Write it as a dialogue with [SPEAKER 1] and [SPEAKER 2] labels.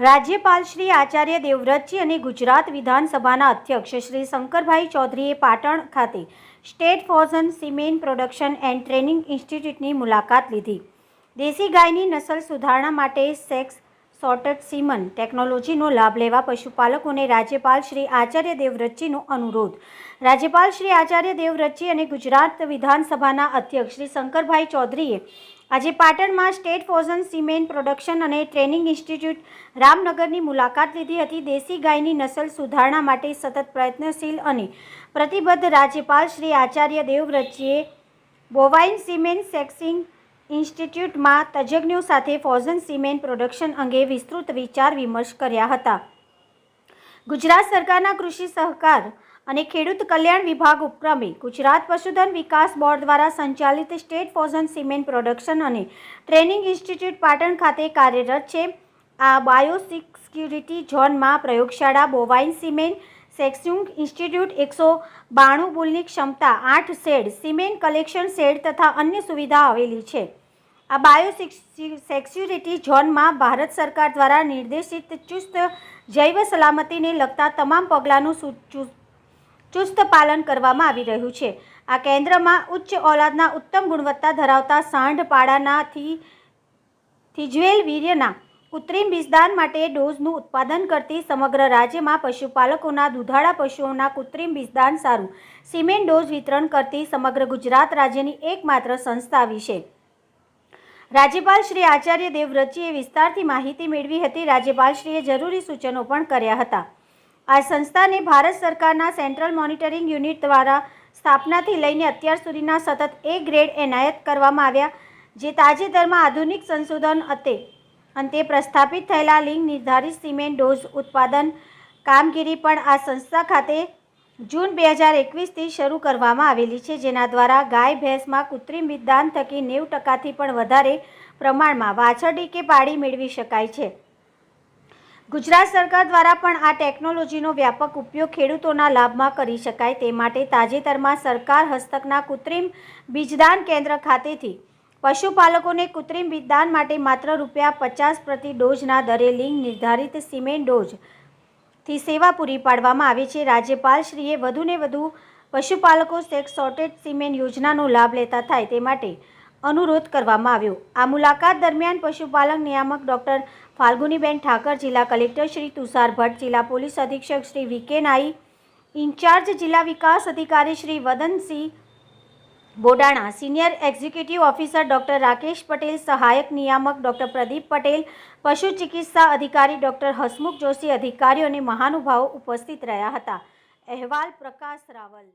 [SPEAKER 1] રાજ્યપાલ શ્રી આચાર્ય દેવવ્રતજી અને ગુજરાત વિધાનસભાના અધ્યક્ષ શ્રી શંકરભાઈ ચૌધરીએ પાટણ ખાતે state frozen semen production and training ઇન્સ્ટિટ્યૂટની મુલાકાત લીધી. દેશી ગાયની નસલ સુધારણા માટે સેક્સ સોર્ટેડ સીમન ટેકનોલોજીનો લાભ લેવા પશુપાલકોને રાજ્યપાલ શ્રી આચાર્ય દેવવ્રતજીનો અનુરોધ. રાજ્યપાલ શ્રી આચાર્ય દેવવ્રતજી અને ગુજરાત વિધાનસભાના અધ્યક્ષ શ્રી શંકરભાઈ ચૌધરીએ આજે પાટણમાં સ્ટેટ ફોઝન સિમેન્ટ પ્રોડક્શન અને ટ્રેનિંગ ઇન્સ્ટિટ્યૂટ રામનગરની મુલાકાત લીધી હતી. દેશી ગાયની નસલ સુધારણા માટે સતત પ્રયત્નશીલ અને પ્રતિબદ્ધ રાજ્યપાલ શ્રી આચાર્ય દેવવ્રતજીએ બોવાઇન સિમેન્ટ સેક્સિંગ ઇન્સ્ટિટ્યૂટમાં તજજ્ઞો સાથે ફોઝન સિમેન્ટ પ્રોડક્શન અંગે વિસ્તૃત વિચાર વિમર્શ કર્યા હતા. ગુજરાત સરકારના કૃષિ સહકાર અને ખેડૂત કલ્યાણ વિભાગ ઉપક્રમે ગુજરાત પશુધન વિકાસ બોર્ડ દ્વારા સંચાલિત સ્ટેટ ફોઝન સિમેન્ટ પ્રોડક્શન અને ટ્રેનિંગ ઇન્સ્ટિટ્યૂટ પાટણ ખાતે કાર્યરત છે. આ બાયોસિક્યુરિટી ઝોનમાં પ્રયોગશાળા, બોવાઇન સિમેન્ટ, સેક્સ્યુંગ ઇન્સ્ટિટ્યૂટ એકસો બાણું બુલની ક્ષમતા આઠ શેડ, સિમેન્ટ કલેક્શન શેડ તથા અન્ય સુવિધા આવેલી છે. આ બાયો સેક્સ્યુરિટી ઝોનમાં ભારત સરકાર દ્વારા નિર્દેશિત ચુસ્ત જૈવ સલામતીને લગતા તમામ પગલાંનું ચુસ્ત પાલન કરવામાં આવી રહ્યું છે. આ કેન્દ્રમાં ઉચ્ચ ઓલાદના ઉત્તમ ગુણવત્તા ધરાવતા સાંઢ પાડાનાથી થીજવેલ વીર્યના કૃત્રિમ બીજદાન માટે ડોઝનું ઉત્પાદન કરતી સમગ્ર રાજ્યમાં પશુપાલકોના દુધાળા પશુઓના કૃત્રિમ બીજદાન સારું સિમેન્ટ ડોઝ વિતરણ કરતી સમગ્ર ગુજરાત રાજ્યની એકમાત્ર સંસ્થા વિશે રાજ્યપાલ શ્રી આચાર્ય દેવવ્રતજીએ વિસ્તારથી માહિતી મેળવી હતી. રાજ્યપાલશ્રીએ જરૂરી સૂચનો પણ કર્યા હતા. આ સંસ્થાને ભારત સરકારના સેન્ટ્રલ મોનિટરિંગ યુનિટ દ્વારા સ્થાપનાથી લઈને અત્યાર સુધીના સતત એ ગ્રેડ એનાયત કરવામાં આવ્યા, જે તાજેતરમાં આધુનિક સંશોધન અંતે અંતે પ્રસ્થાપિત થયેલા લિંગ નિર્ધારિત સિમેન્ટ ડોઝ ઉત્પાદન કામગીરી પણ આ સંસ્થા ખાતે જૂન બે હજાર એકવીસથી શરૂ કરવામાં આવેલી છે, જેના દ્વારા ગાય ભેંસમાં કૃત્રિમ વિધાન થકી નેવું ટકાથી પણ વધારે પ્રમાણમાં વાછરડી કે પાડી મેળવી શકાય છે. ગુજરાત સરકાર દ્વારા પણ આ ટેકનોલોજીનો વ્યાપક ઉપયોગ ખેડૂતોના લાભમાં કરી શકાય તે માટે તાજેતરમાં સરકાર હસ્તકના કૃત્રિમ બીજદાન કેન્દ્ર ખાતેથી પશુપાલકોને કૃત્રિમ બીજદાન માટે માત્ર રૂપિયા પચાસ પ્રતિ ડોઝના દરે લિંગ નિર્ધારિત સિમેન્ટ ડોઝ થી સેવા પૂરી પાડવામાં આવે છે. રાજ્યપાલશ્રીએ વધુને વધુ પશુપાલકો સેક્સ સોર્ટેડ સિમેન્ટ યોજનાનો લાભ લેતા થાય તે માટે અનુરોધ કરવામાં આવ્યો. આ મુલાકાત દરમિયાન પશુપાલન નિયામક ડૉક્ટર ફાલ્ગુનીબેન ઠાકર, જિલ્લા કલેક્ટર શ્રી તુષાર ભટ્ટ, જિલ્લા પોલીસ અધિક્ષક શ્રી વી નાઈ, ઇન્ચાર્જ જિલ્લા વિકાસ અધિકારી Shri Vadansinh Bodana senior executive officer doctor Rakesh Patel, સહાયક નિયામક ડૉક્ટર પ્રદીપ પટેલ, પશુ ચિકિત્સા અધિકારી ડૉક્ટર હસમુખ જોશી અધિકારીઓ અને મહાનુભાવો ઉપસ્થિત રહ્યા હતા. અહેવાલ પ્રકાશ રાવલ.